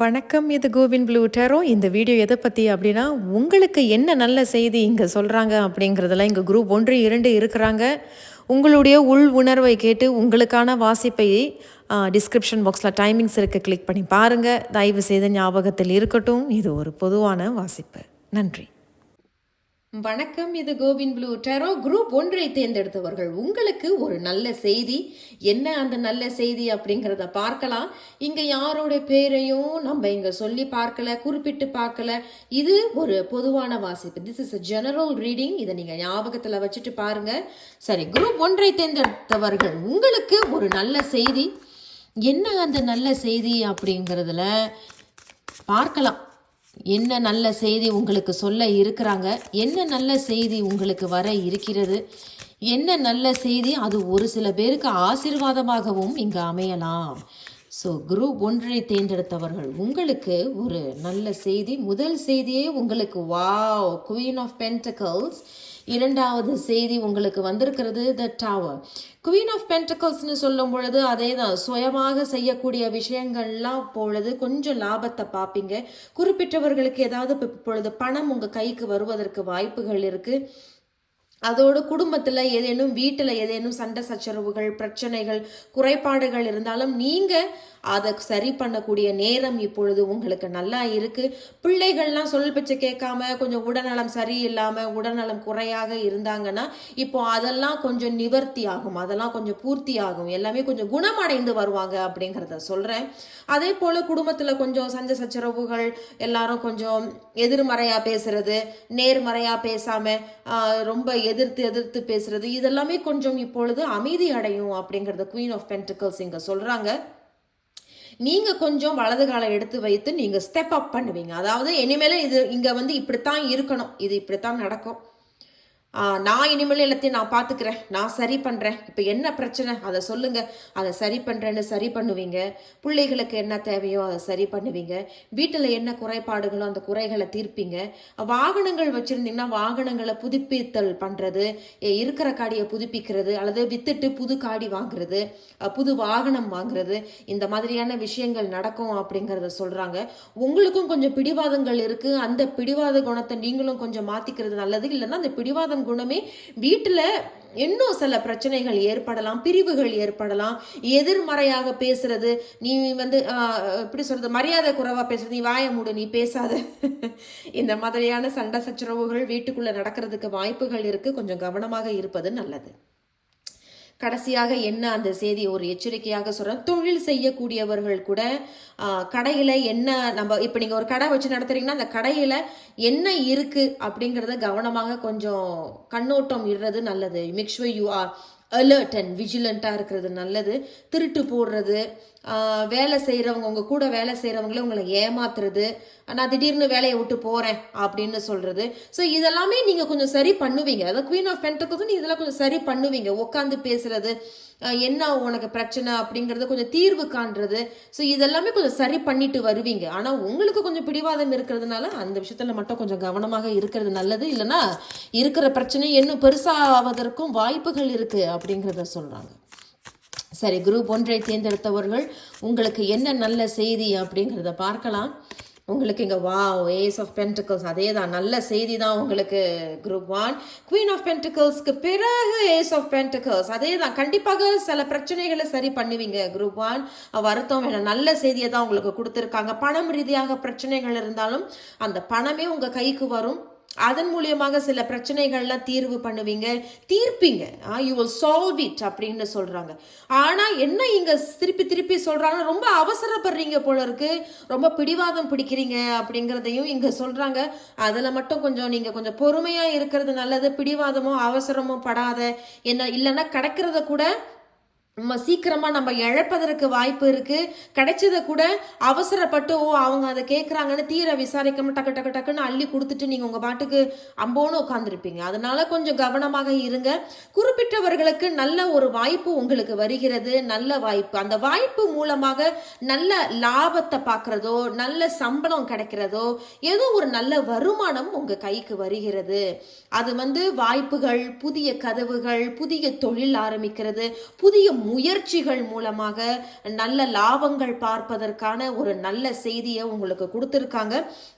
வணக்கம் இது கோவின் ப்ளூ டேரோ. இந்த வீடியோ எதை பற்றி அப்படின்னா உங்களுக்கு என்ன நல்ல செய்தி இங்கே சொல்கிறாங்க அப்படிங்கிறதெல்லாம் இங்கே குரூப் ஒன்று இரண்டு இருக்கிறாங்க. உங்களுடைய உள் உணர்வை கேட்டு உங்களுக்கான வாசிப்பை டிஸ்கிரிப்ஷன் பாக்ஸில் டைமிங்ஸ் இருக்குது கிளிக் பண்ணி பாருங்கள் தயவு செய்த ஞாபகத்தில் இருக்கட்டும். இது ஒரு பொதுவான வாசிப்பு. நன்றி. வணக்கம் இது கோவின் ப்ளூ டெரோ குரூப் ஒன்றை தேர்ந்தெடுத்தவர்கள். உங்களுக்கு ஒரு நல்ல செய்தி. என்ன அந்த நல்ல செய்தி அப்படிங்கிறத பார்க்கலாம். இங்கே யாரோட பேரையும் நம்ம இங்கே சொல்லி பார்க்கல குறிப்பிட்டு பார்க்கல. இது ஒரு பொதுவான வாசிப்பு. This is a general reading இதை நீங்கள் ஞாபகத்தில் வச்சுட்டு பாருங்க. சரி குரூப் ஒன்றை தேர்ந்தெடுத்தவர்கள் உங்களுக்கு ஒரு நல்ல செய்தி. என்ன அந்த நல்ல செய்தி அப்படிங்கிறதுல பார்க்கலாம். என்ன நல்ல செய்தி உங்களுக்கு சொல்ல இருக்கிறாங்க? என்ன நல்ல செய்தி உங்களுக்கு வர இருக்கிறது? என்ன நல்ல செய்தி? அது ஒரு சில பேருக்கு ஆசீர்வாதமாகவும் இங்கு அமையலாம். ஸோ குரூப் ஒன்றை தேர்ந்தெடுத்தவர்கள் உங்களுக்கு ஒரு நல்ல செய்தி. முதல் செய்தியே உங்களுக்கு வாவ் குவீன் ஆஃப் பென்டகல்ஸ் இரண்டாவது செய்தி உங்களுக்கு வந்திருக்கிறது த டவர் குவீன் ஆஃப் பென்டகல்ஸ்னு சொல்லும் பொழுது அதே தான் சுயமாக செய்யக்கூடிய விஷயங்கள்லாம் பொழுது கொஞ்சம் லாபத்தை பார்ப்பீங்க குறிப்பிட்டவர்களுக்கு ஏதாவது இப்பொழுது பணம் உங்கள் கைக்கு வருவதற்கு வாய்ப்புகள் இருக்குது அதோடு குடும்பத்தில் ஏதேனும் வீட்டில் ஏதேனும் சண்டை சச்சரவுகள் பிரச்சனைகள் குறைபாடுகள் இருந்தாலும் நீங்கள் அதை சரி பண்ணக்கூடிய நேரம் இப்பொழுது உங்களுக்கு நல்லா இருக்குது பிள்ளைகள்லாம் சொல் பேச்சு கேட்காம கொஞ்சம் உடல்நலம் சரியில்லாமல் உடல்நலம் குறையாக இருந்தாங்கன்னா இப்போ அதெல்லாம் கொஞ்சம் நிவர்த்தி ஆகும். அதெல்லாம் கொஞ்சம் பூர்த்தி ஆகும். எல்லாமே கொஞ்சம் குணமடைந்து வருவாங்க அப்படிங்கிறத சொல்கிறேன் அதே போல் குடும்பத்தில் கொஞ்சம் சஞ்ச சச்சரவுகள் எல்லாரும் கொஞ்சம் எதிர்மறையாக பேசுறது நேர்மறையாக பேசாமல் ரொம்ப எதிர்த்து எதிர்த்து பேசுறது இதெல்லாமே கொஞ்சம் இப்பொழுது அமைதி அடையும் அப்படிங்கிறத குவீன் ஆஃப் பென்டிகல்ஸ் இங்கே சொல்கிறாங்க நீங்கள் கொஞ்சம் வலது காலை எடுத்து வைத்து நீங்கள் ஸ்டெப் அப் பண்ணுவீங்க. அதாவது இனிமேல் இது இங்கே வந்து இப்படித்தான் இருக்கணும். இது இப்படித்தான் நடக்கும். நான் இனிமேல் எல்லாத்தையும் நான் பார்த்துக்கிறேன். நான் சரி பண்ணுறேன் இப்போ என்ன பிரச்சனை? அதை சொல்லுங்க. அதை சரி பண்ணுறேன்னு சரி பண்ணுவீங்க. பிள்ளைகளுக்கு என்ன தேவையோ அதை சரி பண்ணுவீங்க. வீட்டில் என்ன குறைபாடுகளோ அந்த குறைகளை தீர்ப்பீங்க. வாகனங்கள் வச்சுருந்தீங்கன்னா வாகனங்களை புதுப்பித்தல் பண்ணுறது இருக்கிற காடியை புதுப்பிக்கிறது அல்லது வித்துட்டு புது காடி வாங்குறது புது வாகனம் வாங்குறது இந்த மாதிரியான விஷயங்கள் நடக்கும் அப்படிங்கிறத சொல்கிறாங்க உங்களுக்கும் கொஞ்சம் பிடிவாதங்கள் இருக்குது அந்த பிடிவாத குணத்தை நீங்களும் கொஞ்சம் மாற்றிக்கிறது நல்லது. இல்லைன்னா அந்த பிடிவாதம் குணமே. வீட்டில் இன்னும் சில பிரச்சனைகள் ஏற்படலாம் பிரிவுகள் ஏற்படலாம். எதிர்மறையாக பேசுறது நீ வந்து ஆஹ், எப்படி சொல்றது மரியாதை குறைவா பேசுறது நீ வாய மூடு நீ பேசாத. இந்த மாதிரியான சண்டை சச்சரவுகள் வீட்டுக்குள்ள நடக்கிறதுக்கு வாய்ப்புகள் இருக்கு. கொஞ்சம் கவனமாக இருப்பது நல்லது. கடைசியாக என்ன அந்த செய்தி ஒரு எச்சரிக்கையாக சொல்கிறேன் தொழில் செய்யக்கூடியவர்கள் கூட கடையில் என்ன நம்ம இப்போ நீங்கள் ஒரு கடை வச்சு நடத்துறீங்கன்னா அந்த கடையில் என்ன இருக்குது அப்படிங்கிறத கவனமாக கொஞ்சம் கண்ணோட்டம் இடுறது நல்லது. Make sure you are alert and விஜிலண்ட்டாக இருக்கிறது நல்லது. திருட்டு போடுறது வேலை செய்கிறவங்க உங்கள் கூட வேலை செய்கிறவங்களே உங்களை ஏமாத்துறது நான் திடீர்னு வேலையை விட்டு போகிறேன் அப்படின்னு சொல்கிறது ஸோ இதெல்லாமே நீங்கள் கொஞ்சம் சரி பண்ணுவீங்க. அதாவது குவீன் ஆஃப் பென்டக்கல்ஸ் நீ இதெல்லாம் கொஞ்சம் சரி பண்ணுவீங்க. உட்காந்து பேசுகிறது என்ன உனக்கு பிரச்சனை அப்படிங்கிறது கொஞ்சம் தீர்வு காண்றது. ஸோ இதெல்லாமே கொஞ்சம் சரி பண்ணிட்டு வருவீங்க. ஆனால் உங்களுக்கு கொஞ்சம் பிடிவாதம் இருக்கிறதுனால அந்த விஷயத்தில் மட்டும் கொஞ்சம் கவனமாக இருக்கிறது நல்லது. இல்லைன்னா இருக்கிற பிரச்சனை இன்னும் பெருசாவதற்கும் வாய்ப்புகள் இருக்குது அப்படிங்கிறத சொல்கிறாங்க சரி குரூப் ஒன்றை தேர்ந்தெடுத்தவர்கள் உங்களுக்கு என்ன நல்ல செய்தி அப்படிங்கிறத பார்க்கலாம். உங்களுக்கு இங்கே வா ஏஸ் ஆஃப் பென்டிக்கல்ஸ் அதே தான் நல்ல செய்தி தான் உங்களுக்கு குரூப் ஒன் குவீன் ஆஃப் பென்டிக்கல்ஸ்க்கு பிறகு ஏஸ் ஆஃப் பென்டிக்கல்ஸ் அதே தான் கண்டிப்பாக சில பிரச்சனைகளை சரி பண்ணுவீங்க குரூப் ஒன் வருத்தம் வேணும். நல்ல செய்தியை தான் உங்களுக்கு கொடுத்துருக்காங்க. பணம் ரீதியாக பிரச்சனைகள் இருந்தாலும் அந்த பணமே உங்கள் கைக்கு வரும். அதன் மூலியமாக சில பிரச்சனைகள்லாம் தீர்வு பண்ணுவீங்க தீர்ப்பீங்க. யூ வில் சால்வ் இட் அப்படின்னு சொல்கிறாங்க ஆனால் என்ன இங்கே திருப்பி திருப்பி சொல்றாங்க ரொம்ப அவசரப்படுறீங்க போல இருக்கு ரொம்ப பிடிவாதம் பிடிக்கிறீங்க அப்படிங்கிறதையும் இங்கே சொல்கிறாங்க அதில் மட்டும் கொஞ்சம் நீங்கள் கொஞ்சம் பொறுமையாக இருக்கிறது நல்லது பிடிவாதமோ அவசரமோ படாத என்ன இல்லைன்னா கிடைக்கிறத கூட நம்ம சீக்கிரமாக நம்ம இழப்பதற்கு வாய்ப்பு இருக்குது கிடைச்சத கூட அவசரப்பட்டு ஓ அவங்க அதை கேட்குறாங்கன்னு தீர விசாரிக்காமல் டக்கு டக்கு டக்குன்னு அள்ளி கொடுத்துட்டு நீங்கள் உங்கள் பாட்டுக்கு அம்போன்னு உட்காந்துருப்பீங்க அதனால கொஞ்சம் கவனமாக இருங்க. குறிப்பிட்டவர்களுக்கு நல்ல ஒரு வாய்ப்பு உங்களுக்கு வருகிறது. நல்ல வாய்ப்பு. அந்த வாய்ப்பு மூலமாக நல்ல லாபத்தை பார்க்குறதோ நல்ல சம்பளம் கிடைக்கிறதோ ஏதோ ஒரு நல்ல வருமானம் உங்கள் கைக்கு வருகிறது. அது வந்து வாய்ப்புகள் புதிய கதவுகள் புதிய தொழில் ஆரம்பிக்கிறது புதிய முயற்சிகள் மூலமாக நல்ல லாபங்கள் பார்ப்பதற்கான ஒரு நல்ல செய்தியை உங்களுக்கு கொடுத்துருக்காங்க.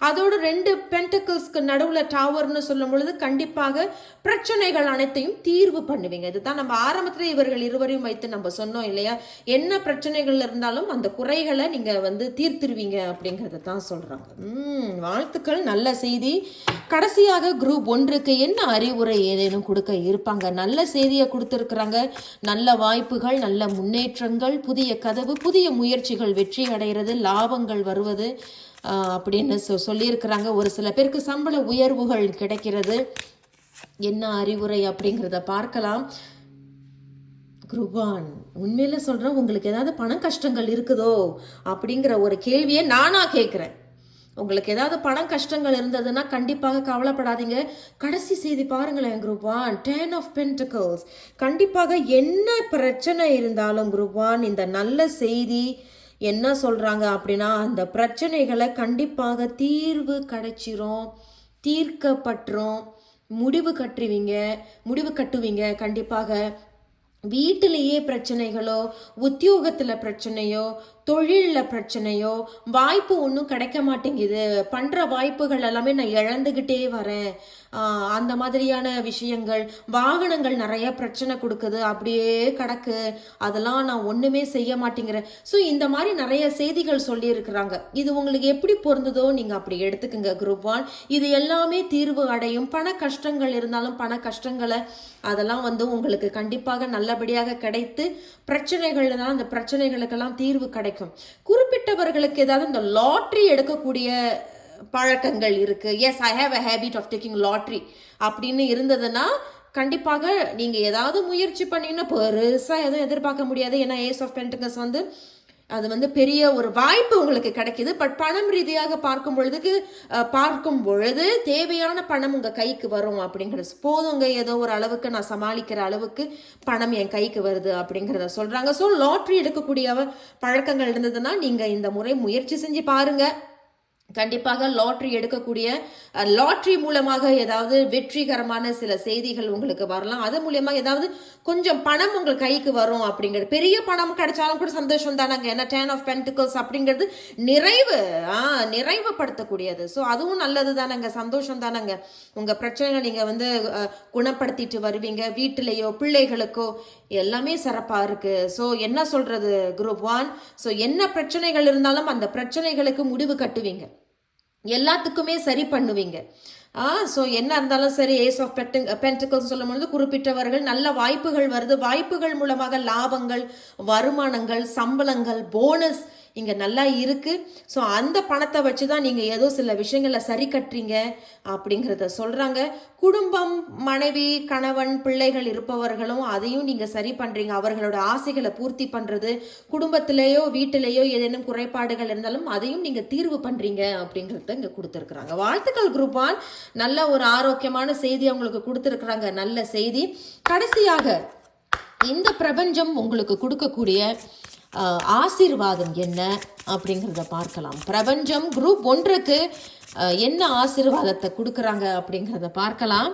அதோடு ரெண்டு பென்டக்கிள்ஸ்க்கு நடுவில் டவர்னு சொல்லும் பொழுது கண்டிப்பாக பிரச்சனைகள் அனைத்தையும் தீர்வு பண்ணுவீங்க. இதுதான் நம்ம ஆரம்பத்தில் இவர்கள் இருவரையும் வைத்து நம்ம சொன்னோம் இல்லையா? என்ன பிரச்சனைகள் இருந்தாலும் அந்த குறைகளை நீங்கள் வந்து தீர்த்திருவீங்க அப்படிங்கிறத தான் சொல்கிறாங்க வாழ்த்துக்கள் நல்ல செய்தி. கடைசியாக குரூப் ஒன்றுக்கு என்ன அறிவுரை ஏதேனும் கொடுக்க இருப்பாங்க? நல்ல செய்தியை கொடுத்துருக்குறாங்க. நல்ல வாய்ப்புகள் நல்ல முன்னேற்றங்கள் புதிய கதவு புதிய முயற்சிகள் வெற்றி அடைகிறது லாபங்கள் வருவது அப்படின்னு சொ சொல்லியிருக்கிறாங்க. ஒரு சில பேருக்கு சம்பள உயர்வுகள் கிடைக்கிறது. என்ன அறிவுரை அப்படிங்கிறத பார்க்கலாம். குருபான் உண்மையில சொல்றேன் உங்களுக்கு ஏதாவது பண கஷ்டங்கள் இருக்குதோ அப்படிங்கிற ஒரு கேள்வியை நானா கேட்குறேன். உங்களுக்கு ஏதாவது பணம் கஷ்டங்கள் இருந்ததுன்னா கண்டிப்பாக கவலைப்படாதீங்க. கடைசி செய்தி பாருங்களேன் group one ten of pentacles கண்டிப்பாக என்ன பிரச்சனை இருந்தாலும் குரூப் ஒன் இந்த நல்ல செய்தி என்ன சொல்கிறாங்க அப்படின்னா அந்த பிரச்சனைகளை கண்டிப்பாக தீர்வு கிடைச்சிரும். தீர்க்கப்பட்டுரும். முடிவு கட்டுவீங்க. முடிவு கட்டுவீங்க. கண்டிப்பாக வீட்டிலேயே பிரச்சனைகளோ உத்தியோகத்தில் பிரச்சனையோ தொழிலில் பிரச்சனையோ வாய்ப்பு ஒன்றும் கிடைக்க மாட்டேங்குது. பண்ணுற வாய்ப்புகள் எல்லாமே நான் இழந்துக்கிட்டே வரேன். அந்த மாதிரியான விஷயங்கள் வாகனங்கள் நிறைய பிரச்சனை கொடுக்குது. அப்படியே கிடக்கு. அதெல்லாம் நான் ஒன்றுமே செய்ய மாட்டேங்கிறேன். ஸோ இந்த மாதிரி நிறைய செய்திகள் சொல்லியிருக்கிறாங்க. இது உங்களுக்கு எப்படி பொருந்ததோ நீங்கள் அப்படி எடுத்துக்கோங்க குரூப் ஒன் இது எல்லாமே தீர்வு அடையும். பண கஷ்டங்கள் இருந்தாலும் பண கஷ்டங்களை அதெல்லாம் வந்து உங்களுக்கு கண்டிப்பாக நல்லபடியாக கிடைத்து பிரச்சனைகள் தான் அந்த பிரச்சனைகளுக்கெல்லாம் தீர்வு கிடைக்கும். குறிப்பிட்டவர்களுக்கு ஏதாவது இந்த லாட்ரி எடுக்கக்கூடிய பழக்கங்கள் இருக்குது yes I have a habit of taking lottery அப்படின்னு இருந்ததுன்னா கண்டிப்பாக நீங்கள் ஏதாவது முயற்சி பண்ணிங்கன்னா பெருசாக எதுவும் எதிர்பார்க்க முடியாது. ஏன்னா ஏஸ் ஆஃப் பென்டிகஸ் வந்து அது வந்து பெரிய ஒரு வாய்ப்பு உங்களுக்கு கிடைக்கிது. பட் பணம் ரீதியாக பார்க்கும் பொழுதுக்கு பார்க்கும் பொழுது தேவையான பணம் உங்கள் கைக்கு வரும் அப்படிங்கிறது. போதுங்க ஏதோ ஒரு அளவுக்கு நான் சமாளிக்கிற அளவுக்கு பணம் என் கைக்கு வருது அப்படிங்கிறத சொல்கிறாங்க ஸோ லாட்ரி எடுக்கக்கூடிய பழக்கங்கள் இருந்ததுன்னா நீங்கள் இந்த முறை முயற்சி செஞ்சு பாருங்கள் கண்டிப்பாக லாட்ரி எடுக்கக்கூடிய லாட்ரி மூலமாக ஏதாவது வெற்றிகரமான சில செய்திகள் உங்களுக்கு வரலாம். அது மூலியமாக ஏதாவது கொஞ்சம் பணம் உங்கள் கைக்கு வரும் அப்படிங்கிறது. பெரிய பணம் கிடைச்சாலும் கூட சந்தோஷம் தானங்க. ஏன்னா டேன் ஆஃப் பென்டிகல்ஸ் அப்படிங்கிறது நிறைவு ஆ நிறைவுபடுத்தக்கூடியது. ஸோ அதுவும் நல்லது தானங்க. சந்தோஷம் தானங்க. உங்கள் பிரச்சனைகளை நீங்கள் வந்து குணப்படுத்திட்டு வருவீங்க. வீட்டிலேயோ பிள்ளைகளுக்கோ எல்லாமே சிறப்பாக இருக்குது ஸோ என்ன சொல்கிறது குரூப் ஒன்? ஸோ என்ன பிரச்சனைகள் இருந்தாலும் அந்த பிரச்சனைகளுக்கு முடிவு கட்டுவீங்க. எல்லாத்துக்குமே சரி பண்ணுவீங்க. ஆ ஸோ என்ன இருந்தாலும் சரி ஏஸ் ஆஃப் பெட்டிங் பென்டிக்கல்ஸ் சொல்லும் பொழுது குறிப்பிட்டவர்கள் நல்ல வாய்ப்புகள் வருது. வாய்ப்புகள் மூலமாக லாபங்கள் வருமானங்கள் சம்பளங்கள் போனஸ் இங்கே நல்லா இருக்குது ஸோ அந்த பணத்தை வச்சு தான் நீங்கள் ஏதோ சில விஷயங்களை சரி கட்டுறீங்க அப்படிங்கிறத சொல்கிறாங்க குடும்பம் மனைவி கணவன் பிள்ளைகள் இருப்பவர்களும் அதையும் நீங்கள் சரி பண்ணுறீங்க அவர்களோட ஆசைகளை பூர்த்தி பண்ணுறது குடும்பத்திலேயோ வீட்டிலேயோ ஏதேனும் குறைபாடுகள் இருந்தாலும் அதையும் நீங்கள் தீர்வு பண்ணுறீங்க அப்படிங்கிறத இங்கே கொடுத்துருக்குறாங்க. வாழ்த்துக்கள் குரூப் ஒன் நல்ல ஒரு ஆரோக்கியமான செய்தி அவங்களுக்கு கொடுத்துருக்குறாங்க. நல்ல செய்தி. கடைசியாக இந்த பிரபஞ்சம் உங்களுக்கு கொடுக்கக்கூடிய ஆசீர்வாதம் என்ன அப்படிங்கிறத பார்க்கலாம். பிரபஞ்சம் குரூப் ஒன்றுக்கு என்ன ஆசீர்வாதத்தை கொடுக்குறாங்க அப்படிங்கிறத பார்க்கலாம்.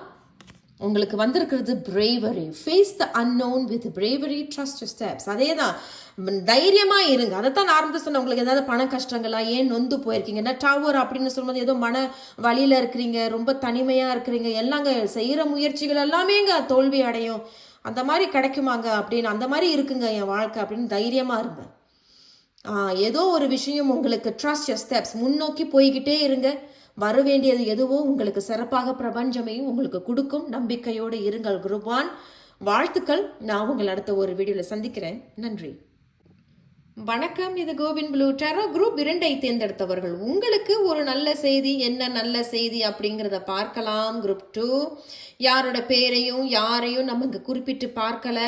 உங்களுக்கு வந்திருக்கிறது bravery face the unknown with bravery trust steps அதே தான் தைரியமாக இருங்க. அதை தான் நான் ஆரம்பத்தில் சொன்னேன். உங்களுக்கு ஏதாவது பண கஷ்டங்களா ஏன் நொந்து போயிருக்கீங்க? என்ன டவர் அப்படின்னு சொல்லும்போது ஏதோ மன வழியில் இருக்கிறீங்க ரொம்ப தனிமையாக இருக்கிறீங்க. எல்லாங்க செய்கிற முயற்சிகள் எல்லாமே இங்கே தோல்வி அடையும். அந்த மாதிரி கிடைக்குமாங்க அப்படின்னு அந்த மாதிரி இருக்குங்க என் வாழ்க்கை அப்படின்னு தைரியமாக இருங்க. ஏதோ ஒரு விஷயம் உங்களுக்கு ட்ரஸ்ட் யர் ஸ்டெப்ஸ் முன்னோக்கி போய்கிட்டே இருங்க. வர வேண்டியது எதுவோ உங்களுக்கு சிறப்பாக பிரபஞ்சமையும் உங்களுக்கு கொடுக்கும். நம்பிக்கையோடு இருங்கள். குருவான் வாழ்த்துக்கள். நான் உங்களை அடுத்த ஒரு வீடியோவில் சந்திக்கிறேன். நன்றி. வணக்கம் இது கோவின் ப்ளூ. டெரோ குரூப் இரண்டை தேர்ந்தெடுத்தவர்கள் உங்களுக்கு ஒரு நல்ல செய்தி என்ன நல்ல செய்தி அப்படிங்கிறத பார்க்கலாம். குரூப் டூ யாரோட பேரையும் யாரையும் நம்ம இங்கே குறிப்பிட்டு பார்க்கல.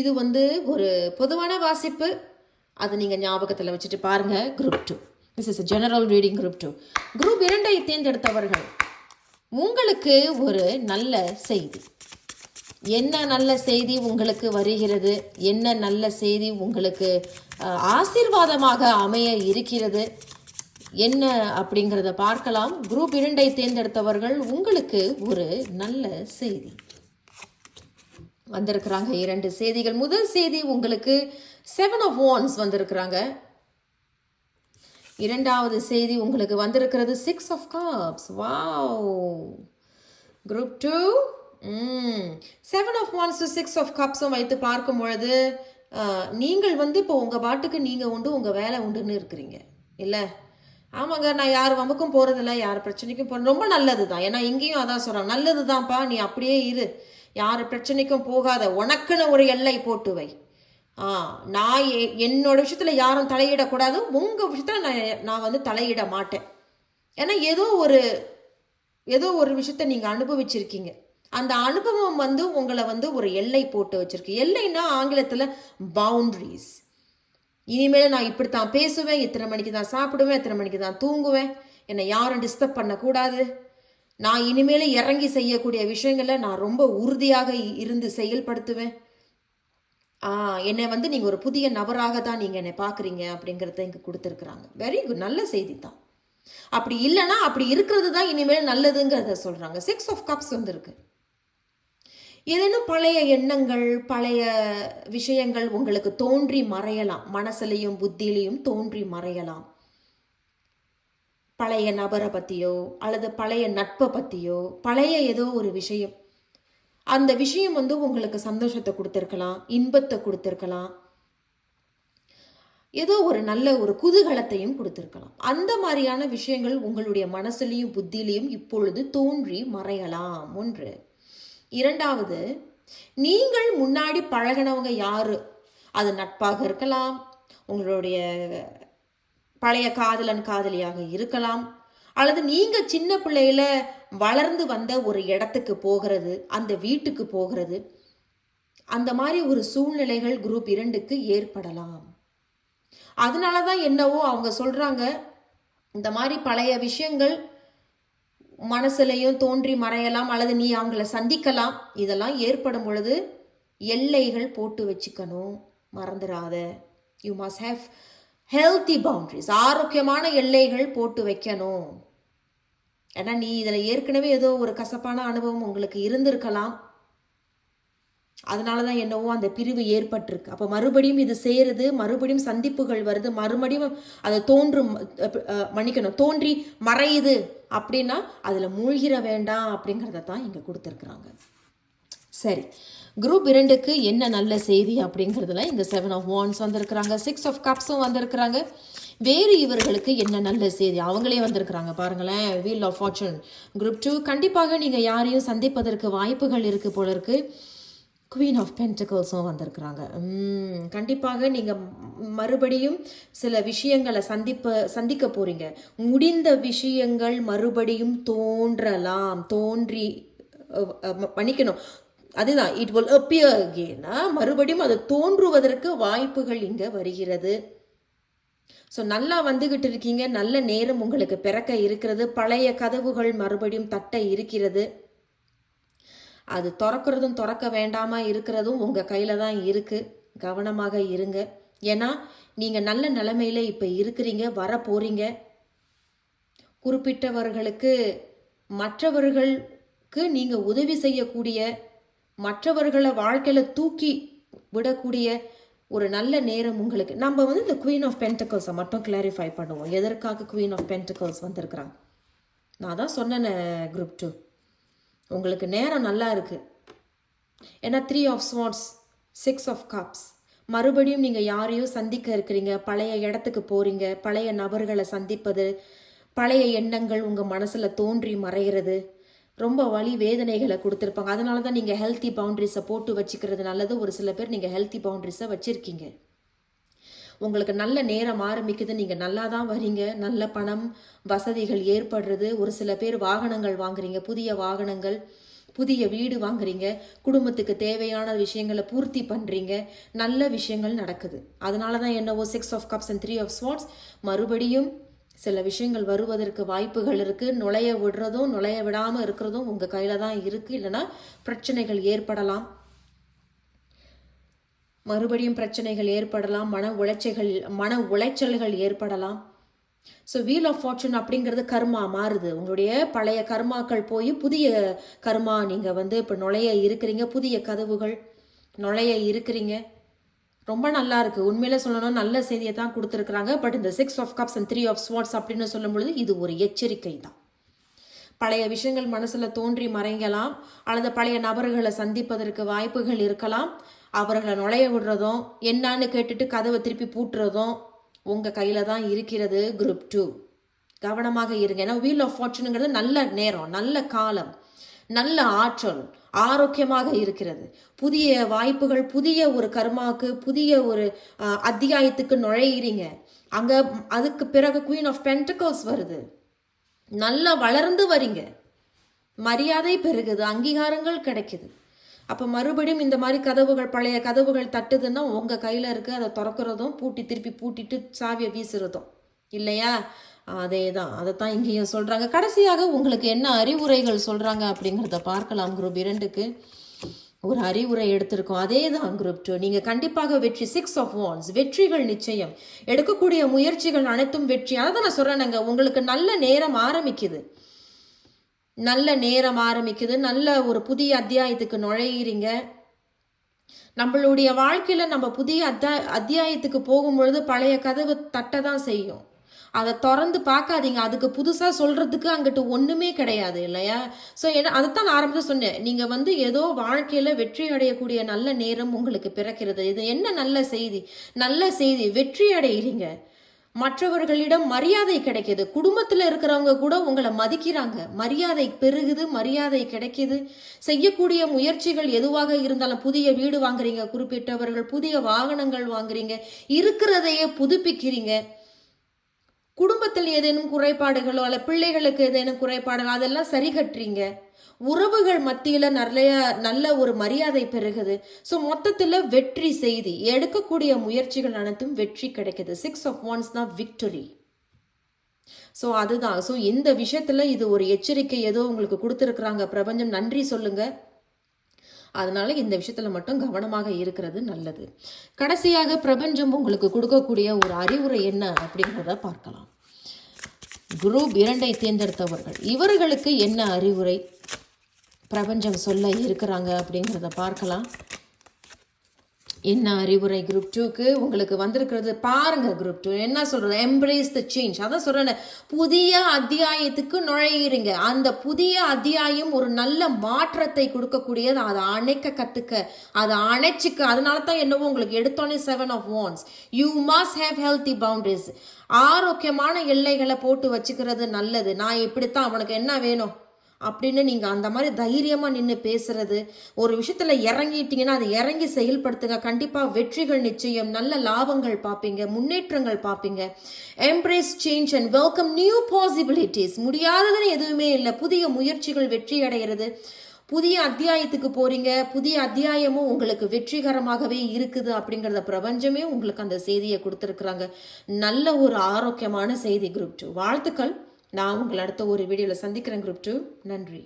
இது வந்து ஒரு பொதுவான வாசிப்பு. அதை நீங்கள் ஞாபகத்தில் வச்சுட்டு பாருங்க. Group two this is general reading group two group இரண்டை தேர்ந்தெடுத்தவர்கள் உங்களுக்கு ஒரு நல்ல செய்தி. என்ன நல்ல செய்தி உங்களுக்கு வருகிறது? என்ன நல்ல செய்தி உங்களுக்கு ஆசீர்வாதமாக அமைய இருக்கிறது. என்ன அப்படிங்கிறத பார்க்கலாம். குரூப் இரண்டை தேர்ந்தெடுத்தவர்கள் உங்களுக்கு ஒரு நல்ல செய்தி. வந்திருக்கிறாங்க இரண்டு செய்திகள். முதல் செய்தி உங்களுக்கு செவன் ஆஃப் ஒன்ஸ் வந்திருக்கிறாங்க. இரண்டாவது செய்தி உங்களுக்கு வந்திருக்கிறது six of cups wow group two seven of wands six of கப்ஸும் வைத்து பார்க்கும் பொழுது நீங்கள் வந்து இப்போ உங்கள் பாட்டுக்கு நீங்கள் உண்டு உங்கள் வேலை உண்டுன்னு இருக்கிறீங்க. இல்லை? ஆமாங்க நான் யார் வம்புக்கும் போகிறதில்ல யார் பிரச்சனைக்கும் போகிற ரொம்ப நல்லது தான் ஏன்னா இங்கேயும் அதான் சொல்கிறாங்க நல்லது தான்ப்பா நீ அப்படியே இரு. யார் பிரச்சனைக்கும் போகாத உனக்குன்னு ஒரு எல்லை போட்டு வை. ஆ நான் என்னோட விஷயத்தில் யாரும் தலையிடக்கூடாது உங்கள் விஷயத்தில் நான் நான் வந்து தலையிட மாட்டேன். ஏன்னா ஏதோ ஒரு ஏதோ ஒரு விஷயத்த நீங்கள் அனுபவிச்சிருக்கீங்க. அந்த அனுபவம் வந்து உங்களை வந்து ஒரு எல்லை போட்டு வச்சிருக்கு. எல்லைன்னா ஆங்கிலத்தில் பவுண்ட்ரிஸ் இனிமேல் நான் இப்படி தான் பேசுவேன் இத்தனை மணிக்கு தான் சாப்பிடுவேன் இத்தனை மணிக்கு தான் தூங்குவேன். என்னை யாரும் டிஸ்டர்ப் பண்ணக்கூடாது. நான் இனிமேல் இறங்கி செய்யக்கூடிய விஷயங்களை நான் ரொம்ப உறுதியாக இ- இருந்து செயல்படுத்துவேன். ஆ என்னை வந்து நீங்கள் ஒரு புதிய நபராக தான் நீங்கள் என்னை பார்க்குறீங்க அப்படிங்கிறத இங்கே கொடுத்துருக்குறாங்க. வெரி குட் நல்ல செய்தி தான் அப்படி இல்லைன்னா அப்படி இருக்கிறது தான் இனிமேல் நல்லதுங்கிறத சொல்கிறாங்க சிக்ஸ் ஆஃப் கப்ஸ் வந்துருக்கு. ஏதேனும் பழைய எண்ணங்கள் பழைய விஷயங்கள் உங்களுக்கு தோன்றி மறையலாம். மனசுலையும் புத்தியிலையும் தோன்றி மறையலாம். பழைய நபரை பற்றியோ அல்லது பழைய நட்பை பற்றியோ பழைய ஏதோ ஒரு விஷயம். அந்த விஷயம் வந்து உங்களுக்கு சந்தோஷத்தை கொடுத்துருக்கலாம் இன்பத்தை கொடுத்துருக்கலாம். ஏதோ ஒரு நல்ல ஒரு குதூகலத்தையும் கொடுத்துருக்கலாம். அந்த மாதிரியான விஷயங்கள் உங்களுடைய மனசுலையும் புத்தியிலையும் இப்பொழுது தோன்றி மறையலாம். ஒன்று. இரண்டாவது நீங்கள் முன்னாடி பழகினவங்க யாரு? அது நட்பாக இருக்கலாம் உங்களுடைய பழைய காதலன் காதலியாக இருக்கலாம் அல்லது நீங்க சின்ன பிள்ளையில வளர்ந்து வந்த ஒரு இடத்துக்கு போகிறது அந்த வீட்டுக்கு போகிறது அந்த மாதிரி ஒரு சூழ்நிலைகள் குரூப் இரண்டுக்கு ஏற்படலாம். அதனால தான் என்னவோ அவங்க சொல்றாங்க இந்த மாதிரி பழைய விஷயங்கள் மனசுலையும் தோன்றி மறையலாம் அல்லது நீ அவங்கள சந்திக்கலாம். இதெல்லாம் ஏற்படும் பொழுது எல்லைகள் போட்டு வச்சுக்கணும். மறந்துடாத you must have healthy boundaries ஆரோக்கியமான எல்லைகள் போட்டு வைக்கணும். ஏன்னா நீ இதில் ஏற்கனவே ஏதோ ஒரு கசப்பான அனுபவம் உங்களுக்கு இருந்திருக்கலாம். அதனால தான் என்னவோ அந்த பிரிவு ஏற்பட்டிருக்கு. அப்போ மறுபடியும் இது சேருது மறுபடியும் சந்திப்புகள் வருது மறுபடியும் அதை தோன்றும் மன்னிக்கணும் தோன்றி மறையுது அப்படின்னா அதில் மூழ்கிற வேண்டாம் அப்படிங்கிறத தான் இங்கே கொடுத்துருக்குறாங்க. சரி குரூப் இரண்டுக்கு என்ன நல்ல செய்தி அப்படிங்கிறதுல இந்த செவன் ஆஃப் ஒன்ஸ் வந்திருக்கிறாங்க சிக்ஸ் ஆஃப் கப்ஸும் வந்திருக்கிறாங்க. வேறு இவர்களுக்கு என்ன நல்ல செய்தி? அவங்களே வந்திருக்கிறாங்க பாருங்களேன் wheel of fortune group two கண்டிப்பாக நீங்கள் யாரையும் சந்திப்பதற்கு வாய்ப்புகள் இருக்குது போல இருக்குது குவீன் ஆஃப் பென்டிகல்ஸும் வந்திருக்கிறாங்க. கண்டிப்பாக நீங்கள் மறுபடியும் சில விஷயங்களை சந்திப்ப சந்திக்க போகிறீங்க முடிந்த விஷயங்கள் மறுபடியும் தோன்றலாம் தோன்றி பண்ணிக்கணும் மன்னிக்கணும். அதுதான் இட் வில் அப்பியர் again. மறுபடியும் அது தோன்றுவதற்கு வாய்ப்புகள் இங்கே வருகிறது. ஸோ நல்லா வந்துகிட்டு இருக்கீங்க நல்ல நேரம் உங்களுக்கு பிறக்க இருக்கிறது பழைய கதவுகள் மறுபடியும் தட்ட இருக்கிறது. அது திறக்கிறதும் திறக்க வேண்டாமா இருக்கிறதும் உங்கள் கையில் தான் இருக்குது கவனமாக இருங்க. ஏன்னா நீங்கள் நல்ல நிலைமையில் இப்போ இருக்கிறீங்க வர போகிறீங்க குறிப்பிட்டவர்களுக்கு மற்றவர்களுக்கு நீங்கள் உதவி செய்யக்கூடிய மற்றவர்களை வாழ்க்கையில் தூக்கி விடக்கூடிய ஒரு நல்ல நேரம் உங்களுக்கு. நம்ம வந்து இந்த குவீன் ஆஃப் பென்டக்கல்ஸை மட்டும் கிளாரிஃபை பண்ணுவோம். எதற்காக குவீன் ஆஃப் பென்டக்கல்ஸ் வந்திருக்கிறாங்க? நான் தான் சொன்னேன் குரூப் டூ உங்களுக்கு நேரம் நல்லா இருக்கு. ஏன்னா three of swords six of cups மறுபடியும் நீங்கள் யாரையும் சந்திக்க இருக்கிறீங்க பழைய இடத்துக்கு போகிறீங்க பழைய நபர்களை சந்திப்பது பழைய எண்ணங்கள் உங்கள் மனசில் தோன்றி மறைகிறது ரொம்ப வழி வேதனைகளை கொடுத்துருப்பாங்க. அதனால தான் நீங்கள் ஹெல்த்தி பவுண்ட்ரிஸை போட்டு வச்சுக்கிறது நல்லது. ஒரு சில பேர் நீங்கள் ஹெல்த்தி பவுண்ட்ரிஸை வச்சுருக்கீங்க. உங்களுக்கு நல்ல நேரம் ஆரம்பிக்குது. நீங்கள் நல்லா தான் வரீங்க நல்ல பணம் வசதிகள் ஏற்படுறது. ஒரு சில பேர் வாகனங்கள் வாங்குறீங்க. புதிய வாகனங்கள் புதிய வீடு வாங்குறீங்க. குடும்பத்துக்கு தேவையான விஷயங்களை பூர்த்தி பண்ணுறீங்க நல்ல விஷயங்கள் நடக்குது. அதனால தான் என்னவோ six of cups and three of swords மறுபடியும் சில விஷயங்கள் வருவதற்கு வாய்ப்புகள் இருக்குது நுழைய விடுறதும் நுழைய விடாமல் இருக்கிறதும் உங்கள் கையில் தான் இருக்குது இல்லைன்னா பிரச்சனைகள் ஏற்படலாம். மறுபடியும் பிரச்சனைகள் ஏற்படலாம் மன உளைச்சல்கள் மன உளைச்சல்கள் ஏற்படலாம். ஸோ வீல் ஆஃப் ஃபார்ச்சூன் அப்படிங்கிறது கர்மா மாறுது. உங்களுடைய பழைய கர்மாக்கள் போய் புதிய கர்மா நீங்கள் வந்து இப்போ நுழைய இருக்கிறீங்க புதிய கதவுகள் நுழைய இருக்கிறீங்க. ரொம்ப நல்லா இருக்கு. உண்மையில சொல்லணும் நல்ல செய்தியை தான் கொடுத்துருக்குறாங்க. பட் இந்த six of cups and three of swords அப்படின்னு சொல்லும் பொழுது இது ஒரு எச்சரிக்கை தான். பழைய விஷயங்கள் மனசில் தோன்றி மறைங்கலாம். அல்லது பழைய நபர்களை சந்திப்பதற்கு வாய்ப்புகள் இருக்கலாம். அவர்களை நுழைய விடுறதும் என்னான்னு கேட்டுட்டு கதவை திருப்பி பூட்டுறதும் உங்கள் கையில் தான் இருக்கிறது குரூப் டூ கவனமாக இருங்க. ஏன்னா வீல் ஆஃப் ஃபார்ச்சுனுங்கிறது நல்ல நேரம் நல்ல காலம் நல்ல ஆற்றல் ஆரோக்கியமாக இருக்கிறது. புதிய வாய்ப்புகள் புதிய ஒரு கர்மாவுக்கு புதிய ஒரு அத்தியாயத்துக்கு நுழையிறீங்க. அங்கே அதுக்கு பிறகு குயின் ஆஃப் பென்டகோஸ் வருது. நல்லா வளர்ந்து வரீங்க. மரியாதை பெருகுது அங்கீகாரங்கள் கிடைக்குது. அப்போ மறுபடியும் இந்த மாதிரி கதவுகள் பழைய கதவுகள் தட்டுதுன்னா உங்கள் கையில் இருக்க அதை திறக்கிறதும் பூட்டி திருப்பி பூட்டிட்டு சாவியை வீசுறதும். இல்லையா? அதே தான் அதைத்தான் இங்கேயும் சொல்கிறாங்க கடைசியாக உங்களுக்கு என்ன அறிவுரைகள் சொல்கிறாங்க அப்படிங்கிறத பார்க்கலாம் குரூப் இரண்டுக்கு. ஒரு அறிவுரை எடுத்திருக்கோம். அதே தான் குரூப் டூ. நீங்கள் கண்டிப்பாக வெற்றி சிக்ஸ் ஆஃப் ஒன்ஸ் வெற்றிகள் நிச்சயம். எடுக்கக்கூடிய முயற்சிகள் அனைத்தும் வெற்றி. அதை தான் நான் சொல்கிறேனுங்க உங்களுக்கு நல்ல நேரம் ஆரம்பிக்குது. நல்ல நேரம் ஆரம்பிக்குது. நல்ல ஒரு புதிய அத்தியாயத்துக்கு நுழையிறீங்க. நம்மளுடைய வாழ்க்கையில் நம்ம புதிய அத்தியா அத்தியாயத்துக்கு போகும்பொழுது பழைய கதவு தட்ட தான் செய்யும். அதை திறந்து பார்க்காதீங்க. அதுக்கு புதுசாக சொல்கிறதுக்கு அங்கிட்டு ஒன்றுமே கிடையாது இல்லையா? ஸோ என்ன அதைத்தான் நான் ஆரம்பத்தில் சொன்னேன். நீங்கள் வந்து ஏதோ வாழ்க்கையில் வெற்றி அடையக்கூடிய நல்ல நேரம் உங்களுக்கு பிறக்கிறது. இது என்ன நல்ல செய்தி? நல்ல செய்தி. வெற்றி அடைகிறீங்க மற்றவர்களிடம் மரியாதை கிடைக்கிது. குடும்பத்தில் இருக்கிறவங்க கூட உங்களை மதிக்கிறாங்க. மரியாதை பெருகுது மரியாதை கிடைக்கிது. செய்யக்கூடிய முயற்சிகள் எதுவாக இருந்தாலும் புதிய வீடு வாங்குறீங்க குறிப்பிட்டவர்கள் புதிய வாகனங்கள் வாங்குறீங்க இருக்கிறதையே புதுப்பிக்கிறீங்க. குடும்பத்தில் ஏதேனும் குறைபாடுகளோ அல்ல பிள்ளைகளுக்கு ஏதேனும் குறைபாடுகளோ அதெல்லாம் சரி கட்டுறீங்க உறவுகள் மத்தியில் நிறைய நல்ல ஒரு மரியாதை பெருகுது. ஸோ மொத்தத்தில் வெற்றி செய்தி. எடுக்கக்கூடிய முயற்சிகள் அனைத்தும் வெற்றி கிடைக்குது. சிக்ஸ் ஆஃப் ஒன்ஸ் தான் விக்டரி ஸோ அதுதான். ஸோ இந்த விஷயத்தில் இது ஒரு எச்சரிக்கை ஏதோ உங்களுக்கு கொடுத்துருக்குறாங்க. பிரபஞ்சம் நன்றி சொல்லுங்கள் அதனால இந்த விஷயத்துல மட்டும் கவனமாக இருக்கிறது நல்லது. கடைசியாக பிரபஞ்சம் உங்களுக்கு கொடுக்கக்கூடிய ஒரு அறிவுரை என்ன அப்படிங்கிறத பார்க்கலாம். குரூப் இரண்டை தேர்ந்தெடுத்தவர்கள். இவர்களுக்கு என்ன அறிவுரை? பிரபஞ்சம் சொல்ல இருக்கிறாங்க அப்படிங்கிறத பார்க்கலாம். என்ன அறிவுரை குரூப் டூக்கு உங்களுக்கு வந்திருக்கிறது பாருங்க குரூப் டூ என்ன சொல்றது? எம்ப்ரேஸ் த சேஞ்ச் அதான் சொல்றேன். புதிய அத்தியாயத்துக்கு நுழையிறீங்க. அந்த புதிய அத்தியாயம் ஒரு நல்ல மாற்றத்தை கொடுக்கக்கூடியது. அதை அணைக்க கத்துக்க. அதை அணைச்சிக்க. அதனால தான் என்னவோ உங்களுக்கு எடுத்தோன்னே seven of wands you must have healthy boundaries ஆரோக்கியமான எல்லைகளை போட்டு வச்சுக்கிறது நல்லது. நான் இப்படித்தான். அவனுக்கு என்ன வேணும்? அப்படின்னு நீங்கள் அந்த மாதிரி தைரியமாக நின்று பேசுறது ஒரு விஷயத்தில் இறங்கிட்டீங்கன்னா அதை இறங்கி செயல்படுத்துங்க. கண்டிப்பாக வெற்றிகள் நிச்சயம். நல்ல லாபங்கள் பார்ப்பீங்க முன்னேற்றங்கள் பார்ப்பீங்க. Embrace change and welcome new possibilities முடியாததுன்னு எதுவுமே இல்லை. புதிய முயற்சிகள் வெற்றி அடைகிறது புதிய அத்தியாயத்துக்கு போறீங்க. புதிய அத்தியாயமும் உங்களுக்கு வெற்றிகரமாகவே இருக்குது அப்படிங்கிறத பிரபஞ்சமே உங்களுக்கு அந்த செய்தியை கொடுத்துருக்குறாங்க. நல்ல ஒரு ஆரோக்கியமான செய்தி குரூப் டூ வாழ்த்துக்கள். நான் உங்களை அடுத்த ஒரு வீடியோவில் சந்திக்கிறேன் குரூப் டூ. நன்றி.